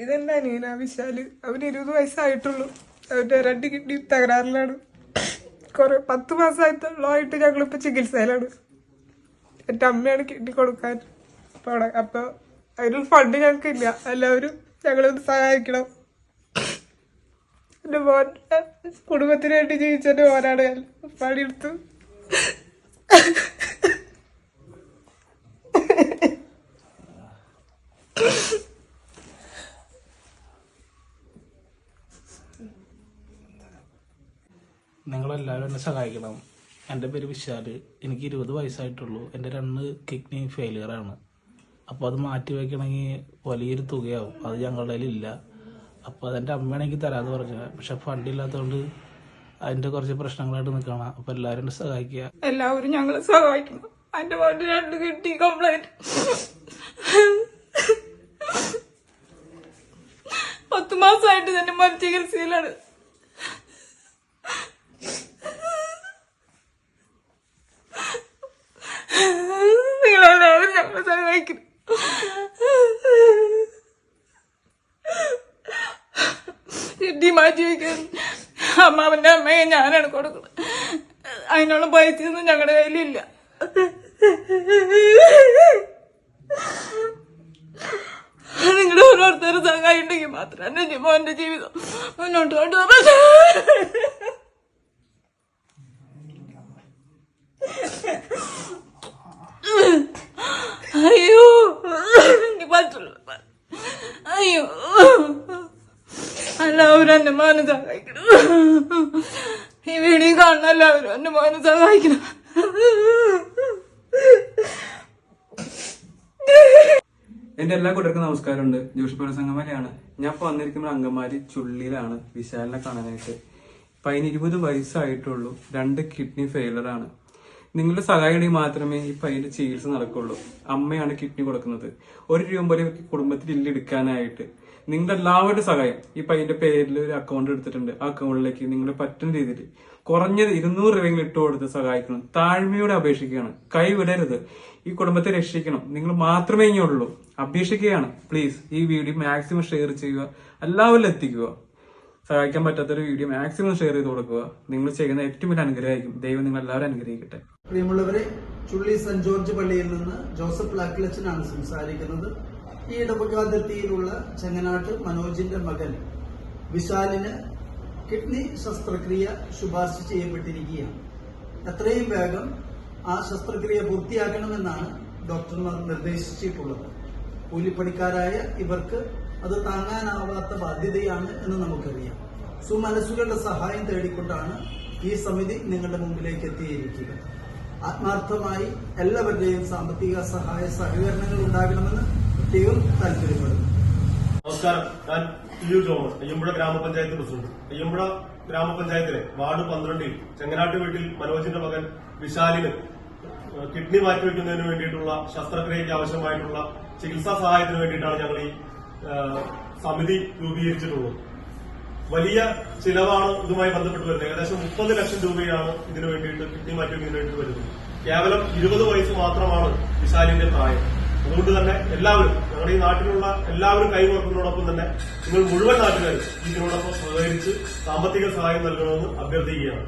ഇതെന്റെ അനിയനാ വിശാൽ? അവന് ഇരുപത് വയസ്സായിട്ടുള്ളൂ. അവന്റെ രണ്ട് കിഡ്നി തകരാറിലാണ്. കുറെ പത്ത് മാസമായിട്ടുള്ളതായിട്ട് ഞങ്ങളിപ്പോൾ ചികിത്സയിലാണ്. എന്റെ അമ്മയാണ് കിഡ്നി കൊടുക്കാൻ. അപ്പോൾ അപ്പോൾ അതിനുള്ള ഫണ്ട് ഞങ്ങൾക്ക് ഇല്ല എല്ലാവരും ഞങ്ങളൊന്ന് സഹായിക്കണം. എന്റെ മോൻ കുടുംബത്തിന് വേണ്ടി ജീവിച്ചതിന്റെ മോനാണ് പണിയെടുത്ത്. നിങ്ങളെല്ലാവരും എന്നെ സഹായിക്കണം. എന്റെ പേര് വിശാൽ. എനിക്ക് ഇരുപത് വയസ്സായിട്ടുള്ളൂ. എന്റെ രണ്ട് കിഡ്നി ഫെയിലിയറാണ് അപ്പോൾ അത് മാറ്റി വയ്ക്കണമെങ്കിൽ വലിയൊരു തുകയാവും. അത് ഞങ്ങളുടെ കയ്യിലില്ല. അപ്പോൾ അതെന്റെ അമ്മയാണ് എനിക്ക് തരാതെ പറഞ്ഞത്. പക്ഷെ ഫണ്ട് ഇല്ലാത്തതുകൊണ്ട് അതിന്റെ കുറച്ച് പ്രശ്നങ്ങളായിട്ട് നിൽക്കണം അപ്പോൾ എല്ലാവരും എന്നെ സഹായിക്കുക. എല്ലാവരും ഞങ്ങളെ സഹായിക്കണം. എന്റെ മോന്റെ രണ്ട് കിഡ്നി കംപ്ലൈന്റ് പത്ത് മാസമായിട്ട് തന്നെ മോൻ ചികിത്സയിലാണ് നിങ്ങളെല്ലാവരും സഹായിക്കണം കിഡ്നി മാറ്റി വയ്ക്കാൻ അമ്മാവന്റെ അമ്മയെ ഞാനാണ് കൊടുക്കുന്നത്. അതിനുള്ള പൈസയൊന്നും ഞങ്ങളുടെ കയ്യിലില്ല. നിങ്ങളുടെ ഓരോരുത്തരും സഹായം ഉണ്ടെങ്കിൽ മാത്രം എന്റെ മോന്റെ ജീവിതം മുന്നോട്ട് കൊണ്ടുപോകാൻ അയ്യോ. എനിക്ക് പറ്റുള്ളൂ അയ്യോ. എല്ലാവരും എന്റെ മോനെ സഹായിക്കണം. ഈ വീഡിയോ കാണുന്ന എല്ലാവരും എന്റെ സഹായിക്കണം. എന്റെ എല്ലാ കൂട്ടർക്കും നമസ്കാരമുണ്ട്. ജോഷിപ്പുര സംഗമലയാണ് ഞാൻ ഇപ്പൊ വന്നിരിക്കുന്ന അങ്കമാലി ചുള്ളിയിലാണ്. വിശാലിനെ കാണാനായിട്ട്. ഇപ്പൊ അതിന് ഇരുപത് വയസ്സായിട്ടുള്ളൂ. രണ്ട് കിഡ്നി ഫെയിലർ ആണ്. നിങ്ങളുടെ സഹായം മാത്രമേ ഈ പയ്യന്റെ ചികിത്സ നടക്കുള്ളൂ. അമ്മയാണ് കിഡ്നി കൊടുക്കുന്നത്. ഒരു രൂപ പോലും കുടുംബത്തിൽ ഇല്ലെടുക്കാനായിട്ട് നിങ്ങളുടെ എല്ലാവരുടെ സഹായം ഈ പയ്യന്റെ പേരിൽ ഒരു അക്കൗണ്ട് എടുത്തിട്ടുണ്ട്. ആ അക്കൗണ്ടിലേക്ക് നിങ്ങളെ പറ്റുന്ന രീതിയിൽ കുറഞ്ഞത് ഇരുന്നൂറ് രൂപയെങ്കിലും ഇട്ട് കൊടുത്ത് സഹായിക്കണം. താഴ്മയോടെ അപേക്ഷിക്കുകയാണ്. കൈവിടരുത്. ഈ കുടുംബത്തെ രക്ഷിക്കണം. നിങ്ങൾ മാത്രമേ ഇനി ഉള്ളൂ. അപേക്ഷിക്കുകയാണ്. പ്ലീസ് ഈ വീഡിയോ മാക്സിമം ഷെയർ ചെയ്യുക. എല്ലാവരിലും എത്തിക്കുക. സഹായിക്കാൻ പറ്റാത്തൊരു വീഡിയോ മാക്സിമം ഷെയർ ചെയ്ത് കൊടുക്കുക. നിങ്ങൾ ചെയ്യുന്ന ഏറ്റവും വലിയ അനുഗ്രഹമായിരിക്കും. ദൈവം നിങ്ങൾ എല്ലാവരും അനുഗ്രഹിക്കട്ടെ. പ്രിയമുള്ളവരെ ചുള്ളി സെന്റ് ജോർജ് പള്ളിയിൽ നിന്ന് ജോസഫ് ലാക്കിലച്ചനാണ് സംസാരിക്കുന്നത്. ഈ ഇടവകാതിർത്തിയിലുള്ള ചെങ്ങനാട്ട് മനോജിന്റെ മകൻ വിശാലിന് കിഡ്നി ശസ്ത്രക്രിയ ശുപാർശ ചെയ്യപ്പെട്ടിരിക്കുകയാണ്. എത്രയും വേഗം ആ ശസ്ത്രക്രിയ പൂർത്തിയാക്കണമെന്നാണ് ഡോക്ടർമാർ നിർദ്ദേശിച്ചിട്ടുള്ളത്. കൂലിപ്പണിക്കാരായ ഇവർക്ക് അത് താങ്ങാനാവാത്ത ബാധ്യതയാണ് എന്ന് നമുക്കറിയാം. സുമനസ്സുകളുടെ സഹായം തേടിക്കൊണ്ടാണ് ഈ സമിതി നിങ്ങളുടെ മുമ്പിലേക്ക് എത്തിയിരിക്കുക. ആത്മാർത്ഥമായി എല്ലാവരുടെയും സാമ്പത്തിക സഹായ സഹകരണങ്ങൾ ഉണ്ടാകണമെന്ന് പ്രത്യേകം താല്പര്യപ്പെടുന്നു. നമസ്കാരം. ഞാൻ ടിയു ജോമസ് അയ്യമ്പുഴ ഗ്രാമപഞ്ചായത്ത് പ്രസിഡന്റ്. അയ്യമ്പുഴ ഗ്രാമപഞ്ചായത്തിലെ വാർഡ് പന്ത്രണ്ടിൽ ചെങ്ങനാട്ട് വീട്ടിൽ മനോജിന്റെ മകൻ വിശാലിന് കിഡ്നി മാറ്റിവെക്കുന്നതിന് വേണ്ടിയിട്ടുള്ള ശസ്ത്രക്രിയയ്ക്ക് ആവശ്യമായിട്ടുള്ള ചികിത്സാ സഹായത്തിന് വേണ്ടിയിട്ടാണ് ഞങ്ങൾ ഈ സമിതി രൂപീകരിച്ചിട്ടുള്ളത്. വലിയ ചിലവാണ് ഇതുമായി ബന്ധപ്പെട്ട് വരുന്നത്. ഏകദേശം മുപ്പത് ലക്ഷം രൂപയാണ് ഇതിനു വേണ്ടിയിട്ട് കിഡ്നി മാറ്റിവെക്കുന്നതിന് വേണ്ടി വരുന്നത്. കേവലം ഇരുപത് വയസ്സ് മാത്രമാണ് വിശാലിന്റെ പ്രായം. അതുകൊണ്ട് തന്നെ എല്ലാവരും ഞങ്ങളുടെ ഈ നാട്ടിലുള്ള എല്ലാവരും കൈകോർക്കുന്നതോടൊപ്പം തന്നെ നിങ്ങൾ മുഴുവൻ നാട്ടുകാരും ഇതിനോടൊപ്പം സഹകരിച്ച് സാമ്പത്തിക സഹായം നൽകണമെന്ന് അഭ്യർത്ഥിക്കുകയാണ്.